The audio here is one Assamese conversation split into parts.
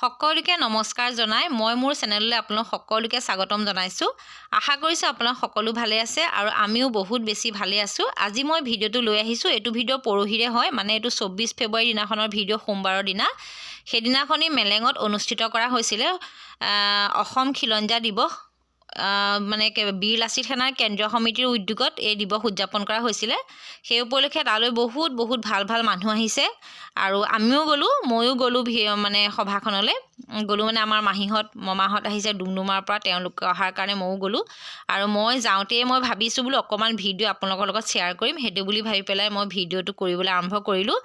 সকলোকে নমস্কাৰ জনাই মই মোৰ চেনেললৈ আপোনালোক সকলোকে স্বাগতম জনাইছোঁ। আশা কৰিছোঁ আপোনালোক সকলো ভালে আছে আৰু আমিও বহুত বেছি ভালে আছোঁ। আজি মই ভিডিঅ'টো লৈ আহিছোঁ। এইটো ভিডিঅ' পৰহিৰে হয় মানে এইটো চৌব্বিছ ফেব্ৰুৱাৰী দিনাখনৰ ভিডিঅ' সোমবাৰৰ দিনা। সেইদিনাখনি মেলেঙত অনুষ্ঠিত কৰা হৈছিলে অসম খিলঞ্জীয়া দিৱস। মানে বীৰ লাচিত সেনাৰ কেন্দ্ৰীয় সমিতিৰ উদ্যোগত এই দিৱস উদযাপন কৰা হৈছিলে। সেই উপলক্ষে তালৈ বহুত বহুত ভাল ভাল মানুহ আহিছে। আৰু আমিও গ'লোঁ ময়ো গ'লোঁ মানে সভাখনলৈ। গ'লোঁ মানে আমাৰ মাহীহঁত মমাহঁত আহিছে ডুমডুমাৰ পৰা তেওঁলোক অহাৰ কাৰণে ময়ো গ'লোঁ। আৰু মই যাওঁতেই মই ভাবিছোঁ বোলো অকণমান ভিডিঅ' আপোনালোকৰ লগত শ্বেয়াৰ কৰিম সেইটো বুলি ভাবি পেলাই মই ভিডিঅ'টো কৰিবলৈ আৰম্ভ কৰিলোঁ।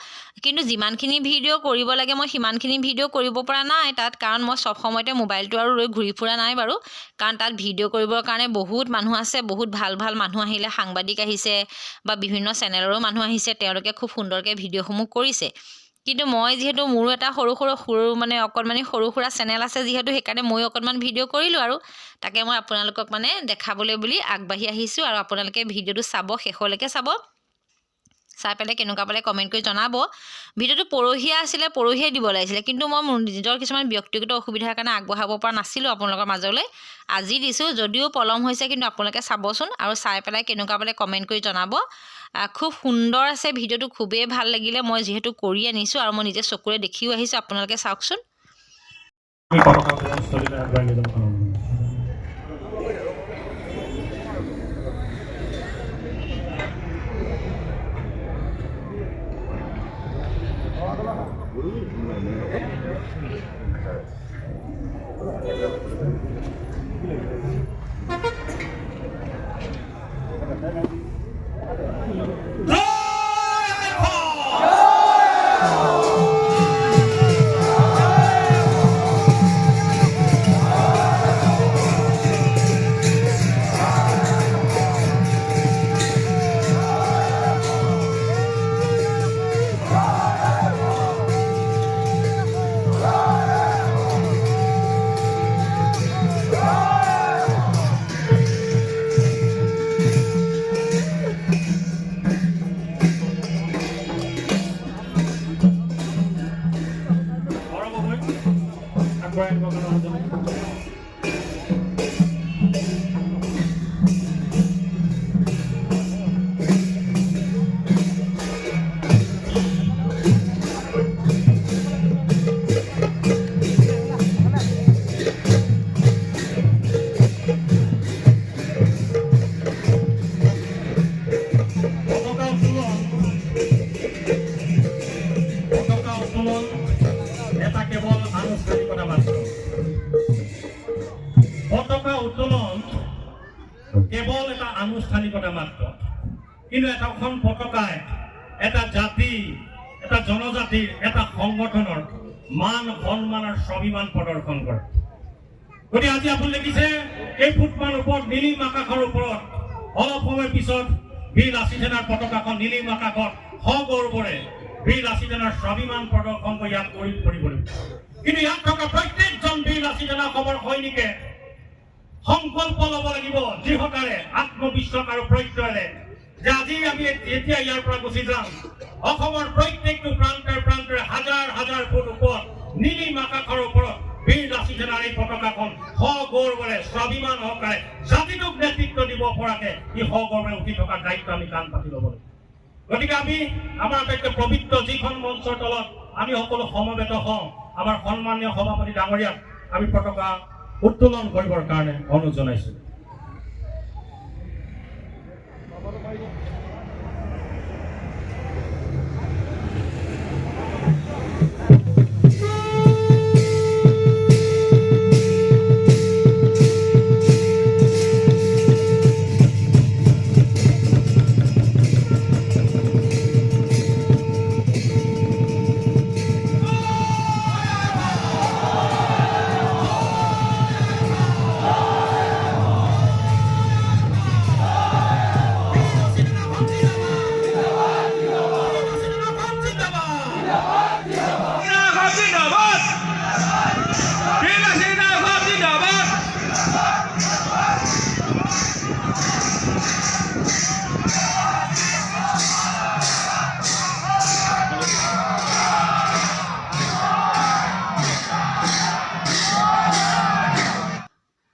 কিন্তু যিমানখিনি ভিডিঅ' কৰিব লাগে মই সিমানখিনি ভিডিঅ' কৰিব পৰা নাই তাত কাৰণ মই চব সময়তে মোবাইলটো আৰু লৈ ঘূৰি ফুৰা নাই বাৰু। কাৰণ তাত ভিডিঅ' কৰিবৰ কাৰণে বহুত মানুহ আছে বহুত ভাল ভাল মানুহ আহিলে সাংবাদিক আহিছে বা বিভিন্ন চেনেলৰো মানুহ আহিছে তেওঁলোকে খুব সুন্দৰকৈ ভিডিঅ'সমূহ কৰিছে। কিন্তু মই যিহেতু মোৰো এটা সৰু সৰু সৰু মানে অকণমানি সৰু সুৰা চেনেল আছে যিহেতু সেইকাৰণে ময়ো অকণমান ভিডিঅ' কৰিলোঁ আৰু তাকে মই আপোনালোকক মানে দেখাবলৈ বুলি আগবাঢ়ি আহিছোঁ আৰু আপোনালোকে ভিডিঅ'টো চাব শেষলৈকে চাব। চাই পেলাই কেনেকুৱা পালে কমেণ্ট কৰি জনাব। ভিডিঅ'টো পৰহিয়ে আছিলে পৰহিয়ে দিব লাগিছিলে কিন্তু মই নিজৰ কিছুমান ব্যক্তিগত অসুবিধাৰ কাৰণে আগবঢ়াব পৰা নাছিলোঁ আপোনালোকৰ মাজলৈ। আজি দিছোঁ যদিও পলম হৈছে কিন্তু আপোনালোকে চাবচোন আৰু চাই পেলাই কেনেকুৱা পালে কমেণ্ট কৰি জনাব। খুব সুন্দৰ আছে, ভিডিঅ'টো খুবেই ভালো লাগিলে। মই যিহেতু কৰি আনিছোঁ আৰু মই নিজে চকুৰে দেখিও আহিছোঁ। আপোনালোকে চাওকচোন। সংগঠনৰ মান সন্মান আৰু স্বাভিমান প্ৰদৰ্শন কৰে গতিকে আজি আপুনি দেখিছে কেইফুটমান ওপৰত নীলিম আকাশৰ ওপৰত, অলপ সময় পিছত বীৰ লাচিত সেনাৰ পতাকাখন নীলিম আকাশত সগৌৰৱৰে বীৰ লাচিত সেনাৰ স্বাভিমান প্ৰদৰ্শন কৰি কিন্তু ইয়াত থকা প্ৰত্যেকজন বীৰ লাচিত সেনা অসমৰ সৈনিকে সংকল্প ল'ব লাগিব দৃঢ়তাৰে, আত্মবিশ্বাস আৰু প্ৰত্যয়েৰে। যে আজি আমি যেতিয়া ইয়াৰ পৰা গুচি যাম অসমৰ প্ৰত্যেকটো প্ৰান্তৰ প্ৰান্তৰে হাজাৰ হাজাৰ ফুট ওপৰত নীলিম ওপৰত বীৰ লাচিত সেনাৰ এই পতাকাখন সগৌৰৱেৰে স্বাভিমান সহকাৰে জাতিটোক নেতৃত্ব দিব পৰাকে ই সগৌৰৱে উঠি থকাৰ দায়িত্ব আমি কাণ পাতি ল'ব লাগিব। গতিকে আমি, আমাৰ আটাইতকৈ পবিত্ৰ যিখন মঞ্চৰ তলত আমি সকলো সমবেত হওঁ, আমাৰ সন্মানীয় সভাপতি ডাঙৰীয়াক আমি পতাকা উত্তোলন কৰিবৰ কাৰণে অনুৰোধ জনাইছোঁ।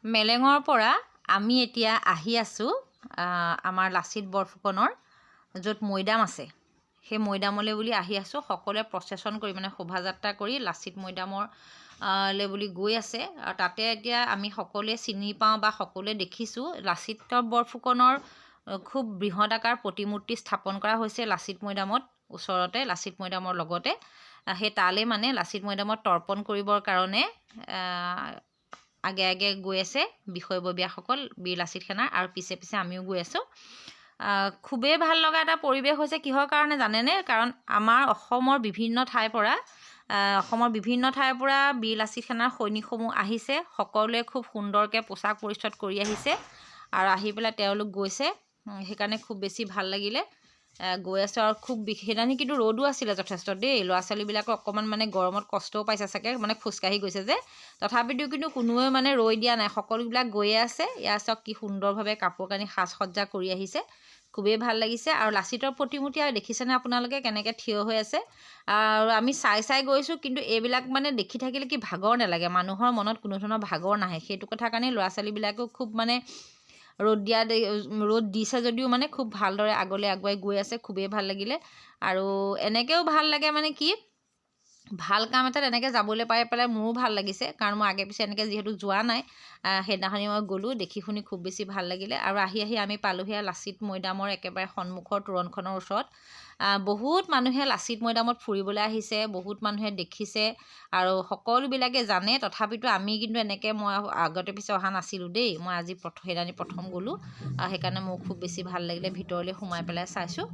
মেলেঙৰ পৰা আমি এতিয়া আহি আছোঁ আমাৰ লাচিত বৰফুকনৰ য'ত মৈদাম আছে। সেই মৈদামলৈ বুলি আহি আছোঁ। সকলোৱে প্ৰচেশ্যন কৰি মানে শোভাযাত্ৰা কৰি লাচিত মৈদামৰ লৈ বুলি গৈ আছে। আৰু তাতে এতিয়া আমি সকলোৱে চিনি পাওঁ বা সকলোৱে দেখিছোঁ লাচিত বৰফুকনৰ খুব বৃহৎ আকাৰ প্ৰতিমূৰ্তি স্থাপন কৰা হৈছে লাচিত মৈদামত ওচৰতে লাচিত মৈদামৰ লগতে। সেই তালৈ মানে লাচিত মৈদামত তৰ্পণ কৰিবৰ কাৰণে আগে আগে গৈ আছে বিষয়ববীয়াসকল বীৰ লাচিত সেনাৰ আৰু পিছে পিছে আমিও গৈ আছোঁ। খুবেই ভাল লগা এটা পৰিৱেশ হৈছে কিহৰ কাৰণে জানেনে? কাৰণ আমাৰ অসমৰ বিভিন্ন ঠাইৰ পৰা অসমৰ বিভিন্ন ঠাইৰ পৰা বীৰ লাচিত সেনাৰ সৈনিকসমূহ আহিছে। সকলোৱে খুব সুন্দৰকৈ পোছাক পৰিচ্ছদ কৰি আহিছে আৰু আহি পেলাই তেওঁলোক গৈছে। সেইকাৰণে খুব বেছি ভাল লাগিলে। গৈ আছোঁ আৰু খুব সেইদিনাখনি কিন্তু ৰ'দো আছিলে যথেষ্ট দেই। ল'ৰা ছোৱালীবিলাকৰ অকণমান মানে গৰমত কষ্টও পাইছে চাগে মানে খোজকাঢ়ি গৈছে যে। তথাপিতো কিন্তু কোনোৱে মানে ৰৈ দিয়া নাই। সকলোবিলাক গৈয়ে আছে। ইয়াৰ চাওক কি সুন্দৰভাৱে কাপোৰ কানি সাজ সজ্জা কৰি আহিছে। খুবেই ভাল লাগিছে। আৰু লাচিতৰ প্ৰতিমূৰ্তি আৰু দেখিছেনে আপোনালোকে কেনেকৈ থিয় হৈ আছে? আৰু আমি চাই চাই গৈছোঁ কিন্তু এইবিলাক মানে দেখি থাকিলে কি ভাগৰ নালাগে। মানুহৰ মনত কোনো ধৰণৰ ভাগৰ নাহে। সেইটো কথা কাৰণে ল'ৰা ছোৱালীবিলাকেও খুব মানে ৰ'দ দিয়া ৰ'দ দিছে যদিও মানে খুব ভালদৰে আগলৈ আগুৱাই গৈ আছে খুবেই ভাল লাগিলে। আৰু এনেকৈও ভাল লাগে মানে কি ভাল কাম এটাত এনেকৈ যাবলৈ পাই পেলাই মোৰো ভাল লাগিছে। কাৰণ মই আগে পিছে এনেকৈ যিহেতু যোৱা নাই সেইদিনাখনি মই গ'লোঁ দেখি শুনি খুব বেছি ভাল লাগিলে। আৰু আহি আহি আমি পালোঁহি লাচিত মৈদামৰ একেবাৰে সন্মুখৰ তোৰণখনৰ ওচৰত। বহুত মানুহে লাচিত মৈদামত ফুৰিবলৈ আহিছে বহুত মানুহে দেখিছে আৰু সকলোবিলাকে জানে। তথাপিতো আমি কিন্তু এনেকৈ মই আগতে পিছে অহা নাছিলোঁ দেই। মই আজি প্ৰথম সেইদিনাখনি প্ৰথম গ'লোঁ। সেইকাৰণে মোৰ খুব বেছি ভাল লাগিলে। ভিতৰলৈ সোমাই পেলাই চাইছোঁ।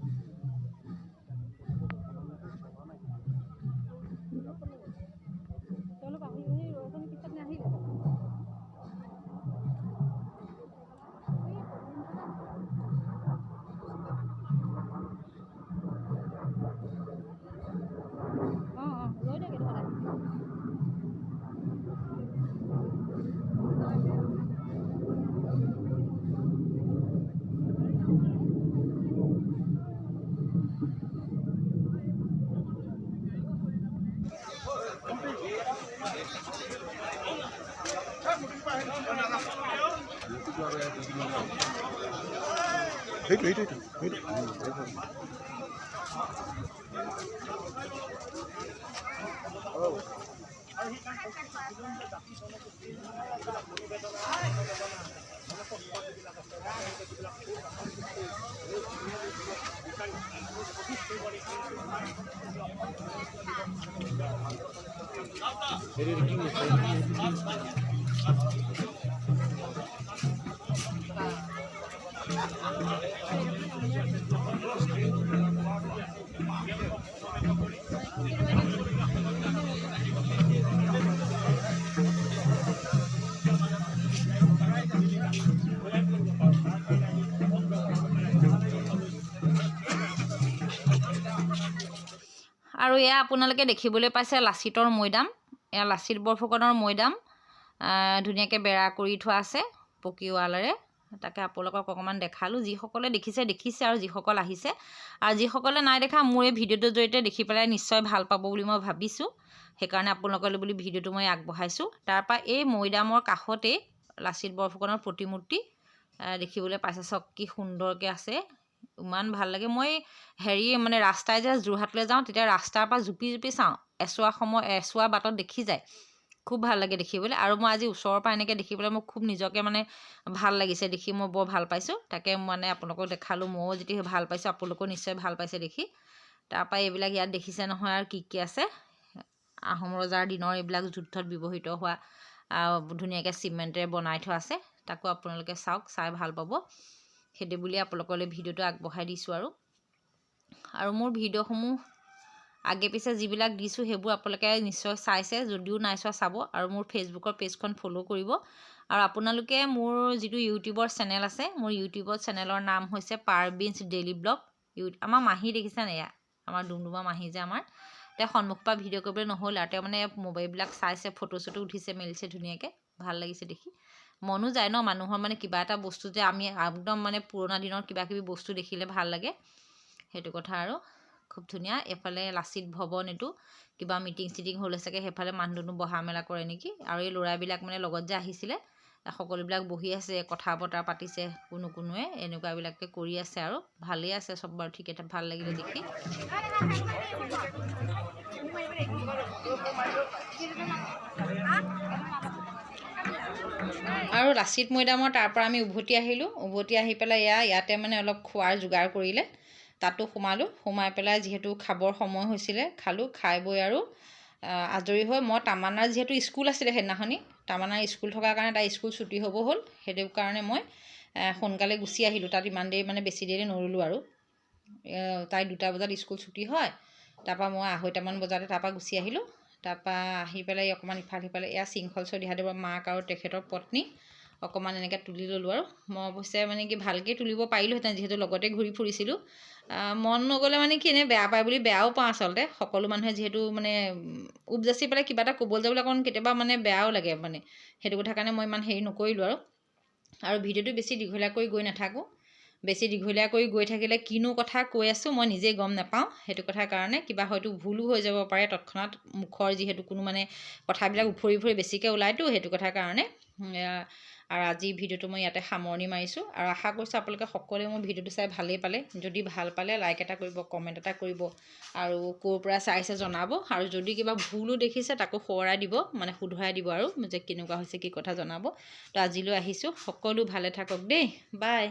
সেইটো সেইটো সেইটো সেইটো আৰু এয়া আপোনালোকে দেখিবলৈ পাইছে লাচিতৰ মৈদাম। এয়া লাচিত বৰফুকনৰ মৈদাম। ধুনীয়াকৈ বেৰা কৰি থোৱা আছে পকী ৱালেৰে। তাকে আপোনালোকক অকণমান দেখালোঁ। যিসকলে দেখিছে দেখিছে আৰু যিসকল আহিছে। আৰু যিসকলে নাই দেখা মোৰ এই ভিডিঅ'টোৰ জৰিয়তে দেখি পেলাই নিশ্চয় ভাল পাব বুলি মই ভাবিছোঁ। সেইকাৰণে আপোনালোকলৈ বুলি ভিডিঅ'টো মই আগবঢ়াইছোঁ। তাৰপৰা এই মৈদামৰ কাষতেই লাচিত বৰফুকনৰ প্ৰতিমূৰ্তি দেখিবলৈ পাইছে। চাওক কি সুন্দৰকৈ আছে। ইমান ভাল লাগে। মই হেৰি মানে ৰাস্তাই যে যোৰহাটলৈ যাওঁ তেতিয়া ৰাস্তাৰ পৰা জুপি জুপি চাওঁ। এচোৱা সময় এচোৱা বাটত দেখি যায়। খুব ভাল লাগে দেখিবলৈ। আৰু মই আজি ওচৰৰ পৰা এনেকৈ দেখি পেলাই মোক খুব নিজকে মানে ভাল লাগিছে দেখি মই বৰ ভাল পাইছোঁ। তাকে মানে আপোনালোকক দেখালোঁ ময়ো যেতিয়া ভাল পাইছোঁ আপোনালোকেও নিশ্চয় ভাল পাইছে দেখি। তাৰপৰা এইবিলাক ইয়াত দেখিছে নহয় আৰু কি কি আছে। আহোম ৰজাৰ দিনৰ এইবিলাক যুদ্ধত ব্যৱহৃত হোৱা ধুনীয়াকৈ চিমেণ্টেৰে বনাই থোৱা আছে। তাকো আপোনালোকে চাওক চাই ভাল পাব। সেইটো বুলি আপোনালোকলৈ ভিডিঅ'টো আগবঢ়াই দিছোঁ আৰু। আৰু মোৰ ভিডিঅ'সমূহ আগে পিছে যিবিলাক দিছোঁ সেইবোৰ আপোনালোকে নিশ্চয় চাইছে যদিও নাই চোৱা চাব আৰু মোৰ ফেচবুকৰ পেজখন ফ'ল' কৰিব। আৰু আপোনালোকে মোৰ যিটো ইউটিউবৰ চেনেল আছে মোৰ ইউটিউবৰ চেনেলৰ নাম হৈছে পাৰবিনছ ডেইলি ব্লগ ইউ আমাৰ মাহী দেখিছেনে এয়া আমাৰ ডুমডুমা মাহী যে আমাৰ। তেওঁ সন্মুখৰ পৰা ভিডিঅ' কৰিবলৈ নহ'ল আৰু তেওঁ মানে মোবাইলবিলাক চাইছে ফটো চটো উঠিছে মেলিছে ধুনীয়াকৈ। ভাল লাগিছে দেখি। মনো যায় ন মানুহৰ মানে কিবা এটা বস্তু যে আমি একদম মানে পুৰণা দিনৰ কিবা কিবি বস্তু দেখিলে ভাল লাগে। সেইটো কথা আৰু। খুব ধুনীয়া এইফালে লাচিত ভৱন এইটো কিবা মিটিং চিটিং হ'লে চাগে সেইফালে মানুহ দুনুহ বহা মেলা কৰে নেকি? আৰু এই ল'ৰাবিলাক মানে লগত যে আহিছিলে সকলোবিলাক বহি আছে কথা বতৰা পাতিছে কোনো কোনোৱে এনেকুৱাবিলাকে কৰি আছে আৰু ভালেই আছে চব বাৰু ঠিকে ভাল লাগিলে দেখি। আৰু লাচিত মৈদামৰ তাৰ পৰা আমি উভতি আহিলোঁ উভতি আহি পেলাই এয়া ইয়াতে মানে অলপ খোৱাৰ যোগাৰ কৰিলে। তাতো সোমালোঁ। সোমাই পেলাই যিহেতু খাবৰ সময় হৈছিলে খালোঁ খাই বৈ আৰু আজৰি হৈ মই তামান্নাৰ যিহেতু স্কুল আছিলে সেইদিনাখনি তামান্নাৰ স্কুল থকাৰ কাৰণে তাই স্কুল ছুটি হ'ব হ'ল। সেইটো কাৰণে মই সোনকালে গুচি আহিলোঁ। তাত ইমান দেৰি মানে বেছি দেৰি নৰলোঁ আৰু। তাই দুটা বজাত স্কুল ছুটি হয়। তাৰপৰা মই আঢ়ৈটামান বজাতে তাৰপৰা গুচি আহিলোঁ। তাৰপৰা আহি পেলাই অকণমান ইফাল সিফালে এয়া শৃংখল চৌধুৰীদেৱৰ মাক আৰু তেখেতৰ পত্নী অকণমান এনেকৈ তুলি ল'লোঁ আৰু। মই অৱশ্যে মানে কি ভালকৈ তুলিব পাৰিলোঁহেঁতেন যিহেতু লগতে ঘূৰি ফুৰিছিলোঁ। মন নগ'লে মানে কি এনেই বেয়া পায় বুলি বেয়াও পাওঁ আচলতে। সকলো মানুহে যিহেতু মানে উপজাচি পেলাই কিবা এটা ক'বলৈ যাবলৈ অকণ কেতিয়াবা মানে বেয়াও লাগে মানে। সেইটো কথা কাৰণে মই ইমান হেৰি নকৰিলোঁ আৰু। আৰু ভিডিঅ'টো বেছি দীঘলীয়া কৰি গৈ নাথাকোঁ। বেছি দীঘলীয়া কৰি গৈ থাকিলে কিনো কথা কৈ আছোঁ মই নিজেই গম নাপাওঁ। সেইটো কথাৰ কাৰণে কিবা হয়তো ভুলো হৈ যাব পাৰে তৎক্ষণাত মুখৰ যিহেতু কোনো মানে কথাবিলাক উফৰি উফৰি বেছিকৈ ওলাইতো সেইটো কথাৰ কাৰণে। আৰু আজি ভিডিঅ'টো মই ইয়াতে সামৰণি মাৰিছোঁ। আৰু আশা কৰিছোঁ আপোনালোকে সকলোৱে মোৰ ভিডিঅ'টো চাই ভালেই পালে। যদি ভাল পালে লাইক এটা কৰিব কমেণ্ট এটা কৰিব। আৰু ক'ৰ পৰা চাইছে জনাব। আৰু যদি কিবা ভুলো দেখিছে তাকো সোঁৱৰাই দিব মানে শুধৰাই দিব আৰু যে কেনেকুৱা হৈছে কি কথা জনাব। তো আজিলৈ আহিছোঁ। সকলো ভালে থাকক দেই। বাই